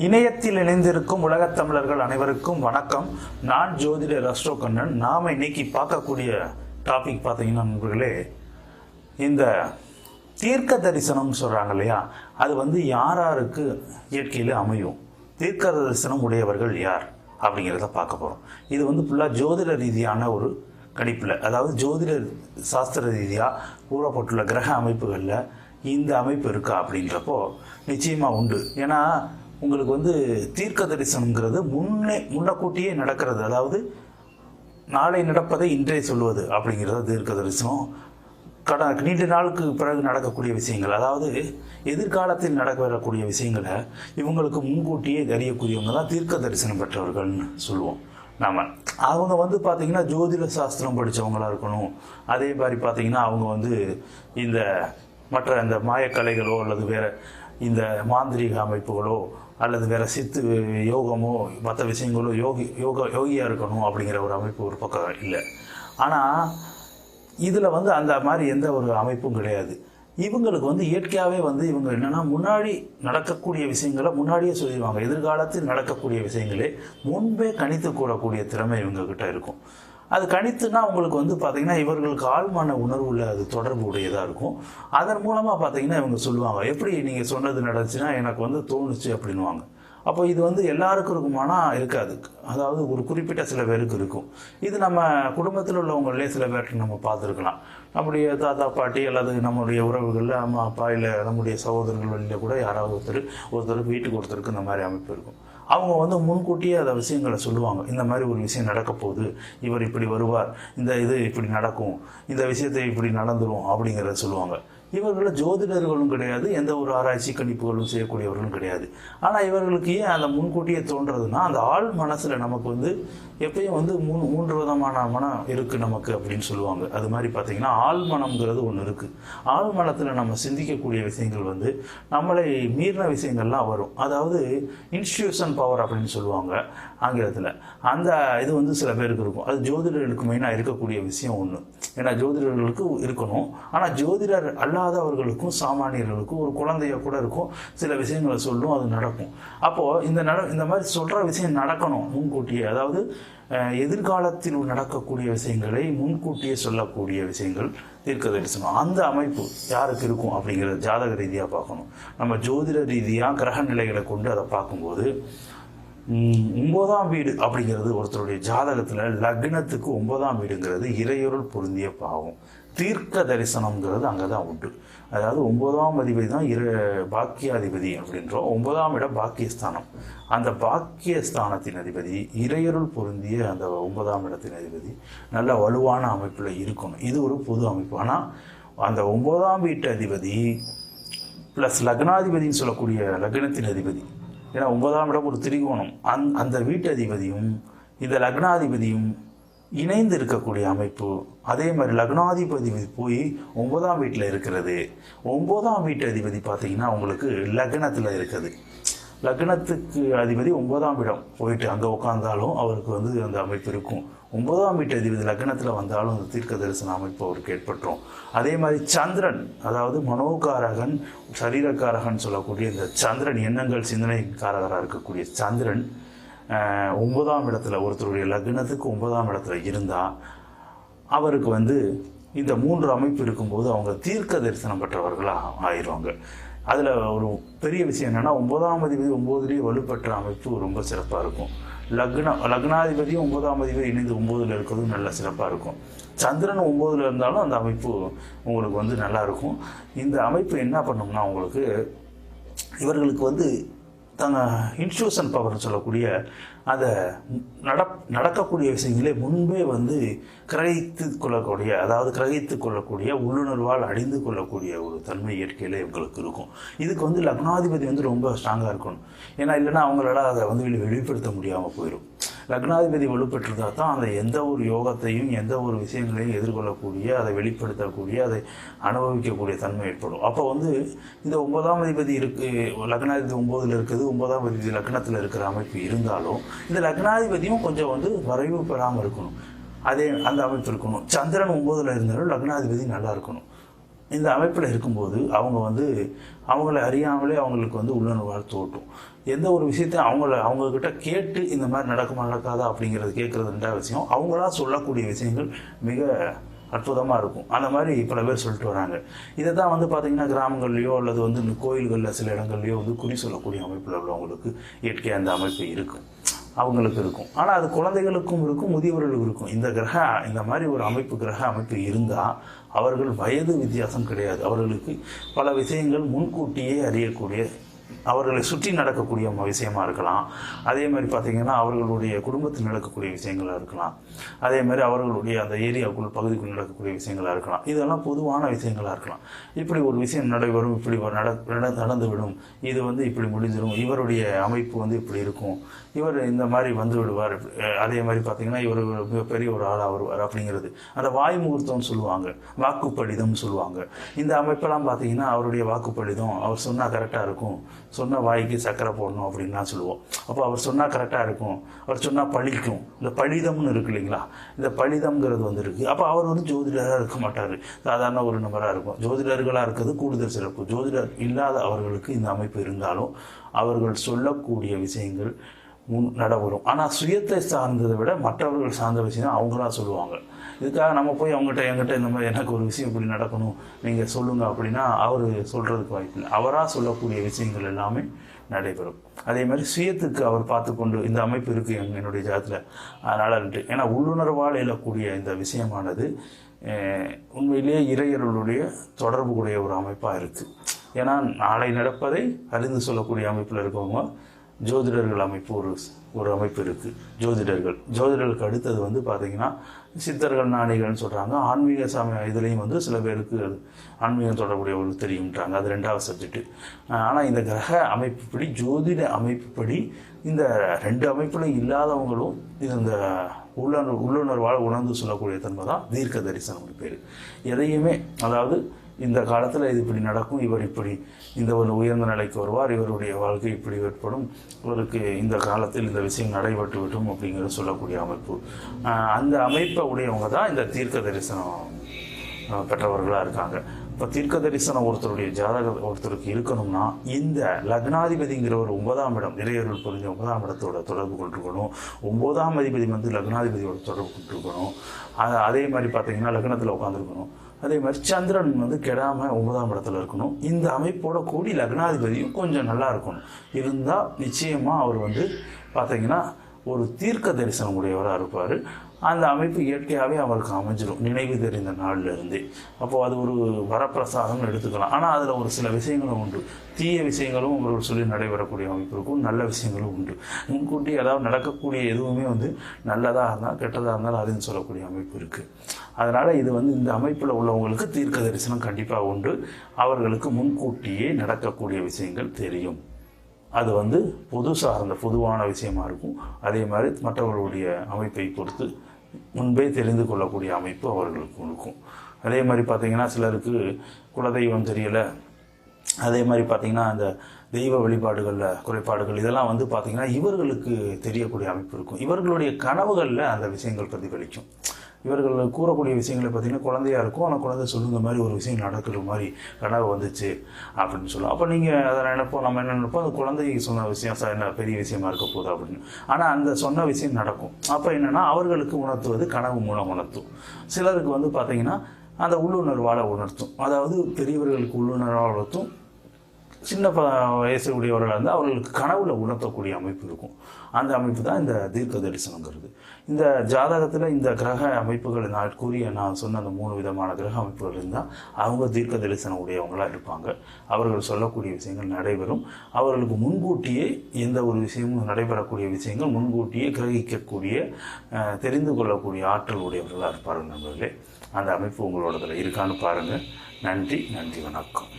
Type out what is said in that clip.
இணையத்தில் இணைந்திருக்கும் உலகத் தமிழர்கள் அனைவருக்கும் வணக்கம். நான் ஜோதிடர் அஸ்ரோ கண்ணன். நாம் இன்னைக்கு பார்க்கக்கூடிய டாபிக் பார்த்தீங்கன்னா நண்பர்களே இந்த தீர்க்க தரிசனம் சொல்கிறாங்க இல்லையா? அது வந்து யார் யாருக்கு இயற்கையில் அமையும்? தீர்க்க தரிசனம் உடையவர்கள் யார்? அப்படிங்கிறத பார்க்க போகிறோம் இது வந்து ஃபுல்லாக ஜோதிட ரீதியான ஒரு கணிப்பில் அதாவது ஜோதிட சாஸ்திர ரீதியாக கூறப்பட்டுள்ள கிரக அமைப்புகளில் இந்த அமைப்பு இருக்கா அப்படின்றப்போ நிச்சயமாக உண்டு. ஏன்னா உங்களுக்கு வந்து தீர்க்க தரிசனங்கிறது முன்னே முன்னக்கூட்டியே நடக்கிறது. அதாவது நாளை நடப்பதை இன்றே சொல்வது அப்படிங்கிறது தீர்க்க தரிசனம். கட நீண்ட நாளுக்கு பிறகு நடக்கக்கூடிய விஷயங்கள். அதாவது எதிர்காலத்தில் நடக்க வரக்கூடிய விஷயங்களை இவங்களுக்கு முன்கூட்டியே அறியக்கூடியவங்க தான் தீர்க்க தரிசனம் பெற்றவர்கள்னு சொல்லுவோம். நாம அவங்க வந்து பார்த்தீங்கன்னா ஜோதிட சாஸ்திரம் படித்தவங்களாக இருக்கணும். அதே மாதிரி பார்த்தீங்கன்னா அவங்க வந்து இந்த மற்ற இந்த மாயக்கலைகளோ அல்லது வேற இந்த மாந்திரீக அமைப்புகளோ அல்லது வேற சித்து யோகமோ மற்ற விஷயங்களோ யோகி யோகா யோகியாக இருக்கணும் அப்படிங்கிற ஒரு அமைப்பு ஒரு பக்கம் இல்லை. ஆனால் இதில் வந்து அந்த மாதிரி எந்த ஒரு அமைப்பும் கிடையாது. இவங்களுக்கு வந்து இயற்கையாகவே வந்து இவங்க என்னென்னா முன்னாடி நடக்கக்கூடிய விஷயங்களை முன்னாடியே சொல்லிடுவாங்க. எதிர்காலத்தில் நடக்கக்கூடிய விஷயங்களே முன்பே கணித்து கூறக்கூடிய திறமை இவங்கக்கிட்ட இருக்கும். அது கணித்துனா உங்களுக்கு வந்து பார்த்தீங்கன்னா இவர்களுக்கு ஆழ்மான உணர்வுல அது தொடர்பு உடையதாக இருக்கும். அதன் மூலமாக பார்த்தீங்கன்னா இவங்க சொல்லுவாங்க எப்படி நீங்கள் சொன்னது நடந்துச்சுன்னா எனக்கு வந்து தோணுச்சு அப்படின்வாங்க அப்போ இது வந்து எல்லாருக்கும் இருக்குமானா இருக்காது. அதாவது ஒரு குறிப்பிட்ட சில பேருக்கு இருக்கும். இது நம்ம குடும்பத்தில் உள்ளவங்களே சில பேர்கிட்ட நம்ம பார்த்துருக்கலாம். நம்முடைய தாத்தா பாட்டி அல்லது நம்முடைய உறவுகளில் அம்மா அப்பா இல்லை நம்முடைய சகோதரர்கள் வழியில் கூட யாராவது ஒருத்தர் ஒருத்தருக்கு வீட்டுக்கு ஒருத்தருக்கு இந்த மாதிரி அமைப்பு இருக்கும். அவங்க வந்து முன்கூட்டியே அந்த விஷயங்களை சொல்லுவாங்க. இந்த மாதிரி ஒரு விஷயம் நடக்க போகுது இவர் இப்படி வருவார் இந்த இது இப்படி நடக்கும் இந்த விஷயத்தை இப்படி நடந்துடும் அப்படிங்கிறத சொல்லுவாங்க. இவர்கள் ஜோதிடர்களும் கிடையாது எந்த ஒரு ஆராய்ச்சி கணிப்புகளும் செய்யக்கூடியவர்களும் கிடையாது. ஆனால் இவர்களுக்கு ஏன் அந்த முன்கூட்டியே தோன்றதுன்னா அந்த ஆள் மனசில் நமக்கு வந்து எப்பயும் வந்து மூணு மூன்று விதமான மனம் இருக்குது நமக்கு அப்படின்னு சொல்லுவாங்க. அது மாதிரி பார்த்தீங்கன்னா ஆள் மனம்ங்கிறது ஒன்று இருக்குது ஆள் மனத்தில் நம்ம சிந்திக்கக்கூடிய விஷயங்கள் வந்து நம்மளை மீறின விஷயங்கள்லாம் வரும். அதாவது இன்ஸ்டியூஷன் பவர் அப்படின்னு சொல்லுவாங்க. ஆங்கிலத்தில். அந்த இது வந்து சில பேருக்கு இருக்கும். அது ஜோதிடர்களுக்கு மெயினாக இருக்கக்கூடிய விஷயம் ஒன்று ஏன்னா ஜோதிடர்களுக்கு இருக்கணும். ஆனால் ஜோதிடர் அல்லாதவர்களுக்கும் சாமானியர்களுக்கும் ஒரு குழந்தைய கூட இருக்கும். சில விஷயங்களை சொல்லும் அது நடக்கும். அப்போது இந்த நட இந்த மாதிரி சொல்கிற விஷயம் நடக்கணும். முன்கூட்டியே. அதாவது எதிர்காலத்தில் நடக்கக்கூடிய விஷயங்களை முன்கூட்டியே சொல்லக்கூடிய விஷயங்கள் தீர்க்க தரிசனம் அந்த அமைப்பு யாருக்கு இருக்கும் அப்படிங்கிறத ஜாதக ரீதியாக பார்க்கணும். நம்ம ஜோதிட ரீதியாக கிரக நிலைகளை கொண்டு அதை பார்க்கும்போது ஒன்பதாம் வீடு அப்படிங்கிறது ஒருத்தருடைய ஜாதகத்தில் லக்னத்துக்கு ஒன்பதாம் வீடுங்கிறது இறையொருள் பொருந்திய பாவம். தீர்க்க தரிசனம்ங்கிறது அங்கே தான் உண்டு. அதாவது ஒன்பதாம் அதிபதி தான் இரு பாக்கியாதிபதி அப்படின்றோம். ஒன்பதாம் இடம் பாக்கியஸ்தானம். அந்த பாக்கியஸ்தானத்தின் அதிபதி இறையருள் பொருந்திய அந்த ஒன்பதாம் இடத்தின் அதிபதி நல்ல வலுவான அமைப்பில் இருக்கணும். இது ஒரு பொது அமைப்பு. ஆனால் அந்த ஒன்பதாம் வீட்டு அதிபதி ப்ளஸ் லக்னாதிபதின்னு சொல்லக்கூடிய லக்னத்தின் அதிபதி ஏன்னா ஒன்பதாம் இடம் ஒரு திரிகோணம். அந் அந்த வீட்டு அதிபதியும் இந்த லக்னாதிபதியும் இணைந்து இருக்கக்கூடிய அமைப்பு. அதே மாதிரி லக்னாதிபதி போய் ஒன்பதாம் வீட்டில் இருக்கிறது. ஒன்பதாம் வீட்டு அதிபதி பார்த்தீங்கன்னா உங்களுக்கு லக்னத்தில் இருக்குது. லக்னத்துக்கு அதிபதி ஒன்பதாம் இடம் போயிட்டு அங்கே உட்காந்தாலும் அவருக்கு வந்து அந்த அமைப்பு இருக்கும். ஒன்பதாம் வீட்டு அதிபதி லக்னத்தில் வந்தாலும் அந்த தீர்க்க தரிசன அமைப்பு அவருக்கு ஏற்பட்டுரும். அதே மாதிரி சந்திரன் அதாவது மனோகாரகன் சரீரக்காரகன் சொல்லக்கூடிய இந்த சந்திரன் எண்ணங்கள் சிந்தனைக்காரகராக இருக்கக்கூடிய சந்திரன் ஒன்பதாம் இடத்துல ஒருத்தருடைய லக்னத்துக்கு ஒன்பதாம் இடத்துல இருந்தால் அவருக்கு வந்து இந்த மூன்று அமைப்பு இருக்கும்போது அவங்க தீர்க்க தரிசனம் பெற்றவர்களாக ஆயிடுவாங்க. அதில் ஒரு பெரிய விஷயம் என்னென்னா ஒன்பதாம் அதிபதி ஒம்போதுலேயே வலுப்பெற்ற அமைப்பு ரொம்ப சிறப்பாக இருக்கும். லக்னம் லக்னாதிபதியும் ஒன்பதாம் அதிபதி இணைந்து ஒம்போதில் இருக்கிறதும் நல்ல சிறப்பாக இருக்கும். சந்திரன் ஒம்போதில் இருந்தாலும் அந்த அமைப்பு உங்களுக்கு வந்து நல்லாயிருக்கும் இந்த அமைப்பு என்ன பண்ணும்னா உங்களுக்கு இவர்களுக்கு வந்து தங்க இன்ஸ்டியூஷன் பவர் சொல்லக்கூடிய அதை நட நடக்கக்கூடிய விஷயங்களே முன்பே வந்து கிரகித்து கொள்ளக்கூடிய அதாவது கிரகித்து கொள்ளக்கூடிய உள்ளுணர்வால் அடைந்து கொள்ளக்கூடிய ஒரு தன்மை இயற்கையிலே இவங்களுக்கு இருக்கும். இதுக்கு வந்து லக்னாதிபதி வந்து ரொம்ப ஸ்ட்ராங்காக இருக்கணும். ஏன்னா இல்லைன்னா அவங்களால அதை வந்து வெளிப்படுத்த முடியாமல் போயிடும் லக்னாதிபதி வலுப்பெற்றிருந்தால் தான் அந்த எந்த ஒரு யோகத்தையும் எந்த ஒரு விஷயங்களையும் எதிர்கொள்ளக்கூடிய அதை வெளிப்படுத்தக்கூடிய அதை அனுபவிக்கக்கூடிய தன்மை ஏற்படும். அப்போ வந்து இந்த ஒன்பதாம் அதிபதி இருக்கு லக்னாதிபதி ஒன்பதுல இருக்குது ஒன்பதாம் அதிபதி லக்னத்தில் இருக்கிற அமைப்பு இருந்தாலும் இந்த லக்னாதிபதியும் கொஞ்சம் வந்து வரைவு பெறாமல் இருக்கணும். அதே அந்த அமைப்பு இருக்கணும். சந்திரன் ஒன்பதுல இருந்தாலும் லக்னாதிபதி நல்லா இருக்கணும். இந்த அமைப்பில் இருக்கும்போது அவங்க வந்து அவங்கள அறியாமலே அவங்களுக்கு வந்து உள்ளுணர்வால் தோட்டும் எந்த ஒரு விஷயத்தையும் அவங்கள அவங்கக்கிட்ட கேட்டு இந்த மாதிரி நடக்குமா நடக்காதா அப்படிங்கிறது கேட்குறது ரெண்டாவது விஷயம். அவங்களா சொல்லக்கூடிய விஷயங்கள் மிக அற்புதமாக இருக்கும். அந்த மாதிரி பல பேர் சொல்லிட்டு வராங்க. இதை தான் வந்து பார்த்திங்கன்னா கிராமங்கள்லையோ அல்லது வந்து கோயில்களில் சில இடங்கள்லையோ வந்து குறி சொல்லக்கூடிய அமைப்பில் உள்ளவங்களுக்கு இயற்கையாக அந்த அமைப்பு இருக்கும். அவங்களுக்கு இருக்கும். ஆனால் அது குழந்தைகளுக்கும் இருக்கும் முதியவர்களுக்கும் இருக்கும். இந்த கிரக இந்த மாதிரி ஒரு அமைப்பு கிரக அமைப்பு இருந்தால் அவர்கள் வயது வித்தியாசம் கிடையாது. அவர்களுக்கு பல விஷயங்கள் முன்கூட்டியே அறியக்கூடிய அவர்களை சுற்றி நடக்கக்கூடிய விஷயமா இருக்கலாம். அதே மாதிரி பார்த்தீங்கன்னா அவர்களுடைய குடும்பத்தில் நடக்கக்கூடிய விஷயங்களாக இருக்கலாம். அதே மாதிரி அவர்களுடைய அந்த ஏரியாவுக்குள் பகுதிக்குள் நடக்கக்கூடிய விஷயங்களா இருக்கலாம். இதெல்லாம் பொதுவான விஷயங்களாக இருக்கலாம். இப்படி ஒரு விஷயம் நடைபெறும் இப்படி நட நடந்துவிடும். இது வந்து இப்படி முடிஞ்சிடும் இவருடைய அமைப்பு வந்து இப்படி இருக்கும். இவர் இந்த மாதிரி வந்து விடுவார். அதே மாதிரி பார்த்தீங்கன்னா இவர் மிகப்பெரிய ஒரு ஆளாக வருவார் அப்படிங்கிறது. அந்த வாய் முகூர்த்தம்னு சொல்லுவாங்க. வாக்குப்படிதம்னு சொல்லுவாங்க. இந்த அமைப்பெல்லாம் பார்த்தீங்கன்னா அவருடைய வாக்குப்படிதம் அவர் சொன்னால் கரெக்டாக இருக்கும். சொன்ன வாய்க்கு சக்கரை போடணும் அப்படின்லாம் சொல்லுவோம். அப்போ அவர் சொன்னால் கரெக்டாக இருக்கும். அவர் சொன்னால் பழிக்கும். இந்த பழிதம்னு இருக்கு இல்லைங்களா? இந்த பழிதம்ங்கிறது வந்து இருக்குது அப்போ அவர் வந்து ஜோதிடராக இருக்க மாட்டார். சாதாரண ஒரு நபராக இருக்கும். ஜோதிடர்களாக இருக்கிறது கூடுதல் சிறப்பு. ஜோதிடர் இல்லாத அவர்களுக்கு இந்த அமைப்பு இருந்தாலும் அவர்கள் சொல்லக்கூடிய விஷயங்கள் முன் நடவரும். ஆனால் சுயத்தை சார்ந்ததை விட மற்றவர்கள் சார்ந்த விஷயம் அவங்களா சொல்லுவாங்க. இதுக்காக நம்ம போய் அவங்ககிட்ட என்கிட்ட இந்த மாதிரி எனக்கு ஒரு விஷயம் இப்படி நடக்கணும் நீங்கள் சொல்லுங்க அப்படின்னா அவர் சொல்கிறதுக்கு வாய்ப்பு இல்லை. அவராக சொல்லக்கூடிய விஷயங்கள் எல்லாமே நடைபெறும். அதே மாதிரி சுயத்துக்கு அவர் பார்த்து கொண்டு இந்த அமைப்பு இருக்குது என்னுடைய ஜாதத்தில் அதனால் ஏன்னா உள்ளுணர்வால் எழக்கூடிய இந்த விஷயமானது உண்மையிலேயே இறையர்களுடைய தொடர்பு கூடிய ஒரு அமைப்பாக இருக்குது ஏன்னா நாளை நடப்பதை அறிந்து சொல்லக்கூடிய அமைப்பில் இருக்கவங்க ஜோதிடர்கள் அமைப்பு ஒரு ஒரு அமைப்பு இருக்குது ஜோதிடர்கள். ஜோதிடர்களுக்கு அடுத்தது வந்து பார்த்தீங்கன்னா சித்தர்கள் நாணிகள்னு சொல்கிறாங்க ஆன்மீக சமய இதுலேயும் வந்து சில பேருக்கு அது ஆன்மீகம் தொடர்புடையவர்களுக்கு தெரியும்ன்றாங்க. அது ரெண்டாவது சப்ஜெக்ட்டு ஆனால் இந்த கிரக அமைப்புப்படி ஜோதிட அமைப்புப்படி இந்த ரெண்டு அமைப்பிலும் இல்லாதவங்களும் இது இந்த உள்ளுணர் உள்ளுணர்வால் உணர்ந்து சொல்லக்கூடிய தன்மை தான் தீர்க்க தரிசனம் பேர். எதையுமே அதாவது இந்த காலத்தில் இது இப்படி நடக்கும் இவர் இப்படி இந்த ஒரு உயர்ந்த நிலைக்கு வருவார் இவருடைய வாழ்க்கை இப்படி ஏற்படும் இவருக்கு இந்த காலத்தில் இந்த விஷயம் நடைபெற்று விடும் அப்படிங்கிறது சொல்லக்கூடிய அமைப்பு. அந்த அமைப்பை உடையவங்க தான் இந்த தீர்க்க தரிசனம் பெற்றவர்களாக இருக்காங்க. இப்போ தீர்க்க தரிசனம் ஒருத்தருடைய ஜாதக ஒருத்தருக்கு இருக்கணும்னா இந்த லக்னாதிபதிங்கிற ஒரு ஒன்பதாம் இடம் இறையர்கள் புரிஞ்ச ஒன்பதாம் இடத்தோட தொடர்பு கொண்டிருக்கணும். ஒன்பதாம் அதிபதி வந்து லக்னாதிபதியோட தொடர்பு கொண்டிருக்கணும். அதே மாதிரி பார்த்தீங்கன்னா லக்னத்தில் உட்காந்துருக்கணும் அதே மாதிரி சந்திரன் வந்து கெடாம ஒன்பதாம் இடத்துல இருக்கணும். இந்த அமைப்போட கூடி லக்னாதிபதியும் கொஞ்சம் நல்லா இருக்கணும். இருந்தால் நிச்சயமாக அவர் வந்து பார்த்தீங்கன்னா ஒரு தீர்க்க தரிசனம் உடையவராக இருப்பார். அந்த அமைப்பு இயற்கையாகவே அவருக்கு அமைஞ்சிடும் நினைவு தெரிந்த நாள்லேருந்தே அப்போது அது ஒரு வரப்பிரசாதம்னு எடுத்துக்கலாம். ஆனால் அதில் ஒரு சில விஷயங்களும் உண்டு. தீய விஷயங்களும் அவர்கள் சொல்லி நடைபெறக்கூடிய அமைப்பு இருக்கும் நல்ல விஷயங்களும் உண்டு. முன்கூட்டி அதாவது நடக்கக்கூடிய எதுவுமே வந்து நல்லதாக இருந்தால் கெட்டதாக இருந்தாலும் அதுன்னு சொல்லக்கூடிய அமைப்பு இருக்குது அதனால் இது வந்து இந்த அமைப்பில் உள்ளவங்களுக்கு தீர்க்க தரிசனம் கண்டிப்பாக உண்டு. அவர்களுக்கு முன்கூட்டியே நடக்கக்கூடிய விஷயங்கள் தெரியும். அது வந்து பொது சார்ந்த பொதுவான விஷயமா இருக்கும். அதே மாதிரி மற்றவர்களுடைய அமைப்பை பொறுத்து முன்பே தெரிந்து கொள்ளக்கூடிய அமைப்பு அவர்களுக்கு இருக்கும். அதே மாதிரி பார்த்தீங்கன்னா சிலருக்கு குலதெய்வம் தெரியலை. அதே மாதிரி பார்த்தீங்கன்னா அந்த தெய்வ வழிபாடுகளில் குறைபாடுகள் இதெல்லாம் வந்து பார்த்திங்கன்னா இவர்களுக்கு தெரியக்கூடிய அமைப்பு இருக்கும். இவர்களுடைய கனவுகளில் அந்த விஷயங்கள் பிரதிபலிக்கும். இவர்கள் கூறக்கூடிய விஷயங்களை பார்த்தீங்கன்னா குழந்தையா இருக்கும். ஆனால் குழந்தை சொல்லுங்க மாதிரி ஒரு விஷயம் நடக்கிற மாதிரி கனவு வந்துச்சு அப்படின்னு சொல்லுவோம். அப்போ நீங்கள் அதை நினைப்போம் நம்ம என்ன நினைப்போம்? அது குழந்தைக்கு சொன்ன விஷயம் சார் என்ன பெரிய விஷயமா இருக்க போகுது அப்படின்னு. ஆனால் அந்த சொன்ன விஷயம் நடக்கும். அப்போ என்னென்னா அவர்களுக்கு உணர்த்துவது கனவு மூலம் உணர்த்தும். சிலருக்கு வந்து பார்த்தீங்கன்னா அந்த உள்ளுணர்வால் உணர்த்தும். அதாவது பெரியவர்களுக்கு உள்ளுணர்வால் உணர்த்தும் சின்ன ப வயசு உடையவர்களாக இருந்தால் அவர்களுக்கு கனவுல உணர்த்தக்கூடிய அமைப்பு இருக்கும். அந்த அமைப்பு தான் இந்த தீர்க்க தரிசனங்கிறது. இந்த ஜாதகத்தில் இந்த கிரக அமைப்புகள் நான் கூறிய நான் சொன்ன அந்த மூணு விதமான கிரக அமைப்புகள் இருந்தால் அவங்க தீர்க்க தரிசனம் உடையவங்களாக இருப்பாங்க. அவர்கள் சொல்லக்கூடிய விஷயங்கள் நடைபெறும். அவர்களுக்கு முன்கூட்டியே எந்த ஒரு விஷயமும் நடைபெறக்கூடிய விஷயங்கள் முன்கூட்டியே கிரகிக்கக்கூடிய தெரிந்து கொள்ளக்கூடிய ஆற்றல் உடையவர்களாக இருப்பார்கள் நண்பர்களே. அந்த அமைப்பு உங்களோடதில் இருக்கான்னு பாருங்கள் நன்றி நன்றி வணக்கம்.